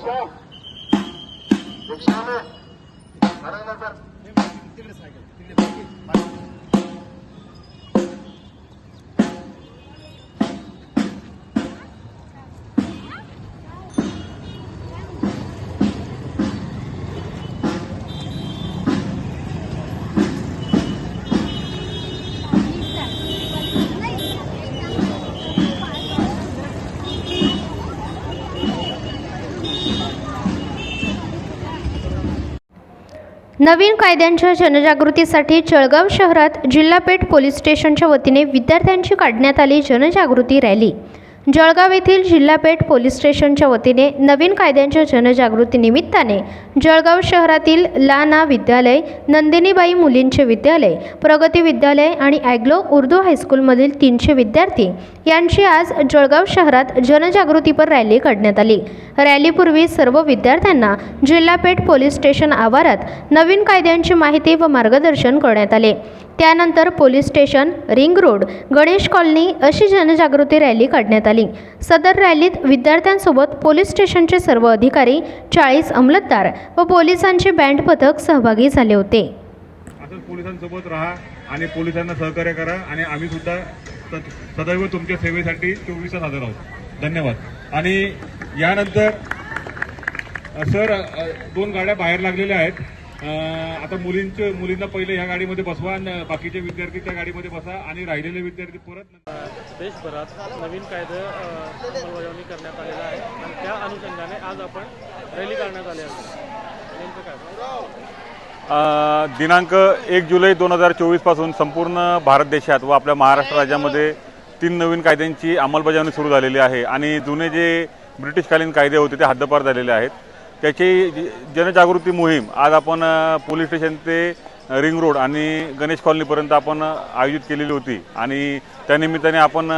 रिक्षा. में बरोबर सर तिकडे सायकल तिकडे नवीन कायद्यांच्या जनजागृतीसाठी जळगाव शहरात जिल्हा पेठ पोलीस स्टेशनच्या वतीने विद्यार्थ्यांची काढण्यात आली जनजागृती रॅली. जळगाव येथील जिल्हा पेठ पोलीस स्टेशनच्या वतीने नवीन कायद्यांच्या जनजागृती निमित्ताने जळगाव शहरातील लाना विद्यालय नंदिनीबाई मुलींचे विद्यालय प्रगती विद्यालय आणि ॲग्लो उर्दू हायस्कूलमधील तीनशे विद्यार्थी यांची आज जळगाव शहरात जनजागृतीपर रॅली काढण्यात आली. रॅलीपूर्वी सर्व विद्यार्थ्यांना जिल्हा पेठ पोलीस स्टेशन आवारात नवीन कायद्यांची माहिती व मार्गदर्शन करण्यात आले. त्यानंतर police station ring road Ganesh colony अशी जनजागृती रॅली काढण्यात आली. सदर रॅलीत विद्यार्थ्यांसोबत पोलीस स्टेशनचे सर्व अधिकारी चाळीस अंमलदार व पोलिसांचे बँड पथक सहभागी झाले होते. असंच पोलिसांसोबत राहा आणि पोलिसांना सहकार्य करा आणि आम्ही सुद्धा सदैव तुमच्या सेवेसाठी चोवीस तास हजर आहोत. धन्यवाद. आणि यानंतर सर दोन गाड्या बाहेर लागलेल्या आहेत. आता मुलींचे मुलींना पहिले ह्या गाडीमध्ये बसवा आणि बाकीचे विद्यार्थी त्या गाडीमध्ये बसा आणि राहिलेले विद्यार्थी परत देशभरात नवीन कायदे अंमलबजावणी करण्यात आलेला आहे. आणि त्या अनुषंगाने आज आपण रॅली काढण्यात आली आहे. नेमकं काय? अ, दिनांक एक जुलै दोन हजार चोवीसपासून संपूर्ण भारत देशात व आपल्या महाराष्ट्र राज्यामध्ये तीन नवीन कायद्यांची अंमलबजावणी सुरू झालेली आहे. आणि जुने जे ब्रिटिशकालीन कायदे होते ते हद्दपार झालेले आहेत. त्याची जनजागृती मोहीम आज आपण पोलीस स्टेशन ते रिंग रोड आणि गणेश कॉलनीपर्यंत आपण आयोजित केलेली होती. आणि त्यानिमित्ताने आपण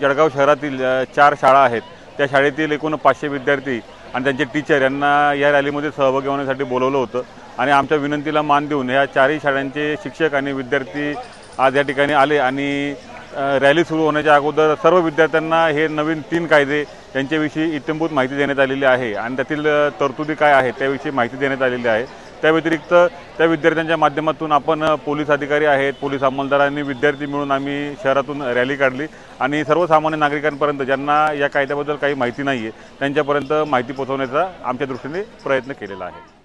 जळगाव शहरातील चार शाळा आहेत. त्या शाळेतील एकूण पाचशे विद्यार्थी आणि त्यांचे टीचर यांना या रॅलीमध्ये सहभागी होण्यासाठी बोलवलं होतं. आणि आमच्या विनंतीला मान देऊन ह्या चारही शाळांचे शिक्षक आणि विद्यार्थी आज या ठिकाणी आले आणि रॅली सुरू होण्याच्या अगोदर सर्व विद्यार्थ्यांना हे नवीन तीन कायदे यांच्याविषयी इत्यंभूत माहिती देण्यात आलेली आहे. आणि त्यातील तरतुदी काय आहेत त्याविषयी माहिती देण्यात आलेली आहे. त्या व्यतिरिक्त त्या विद्यार्थ्यांच्या माध्यमातून आपण पोलीस अधिकारी आहेत पोलीस अंमलदारांनी विद्यार्थी मिळून आम्ही शहरातून रॅली काढली. आणि सर्वसामान्य नागरिकांपर्यंत ज्यांना या कायद्याबद्दल काही माहिती नाही आहे त्यांच्यापर्यंत माहिती पोहोचवण्याचा आमच्या दृष्टीने प्रयत्न केलेला आहे.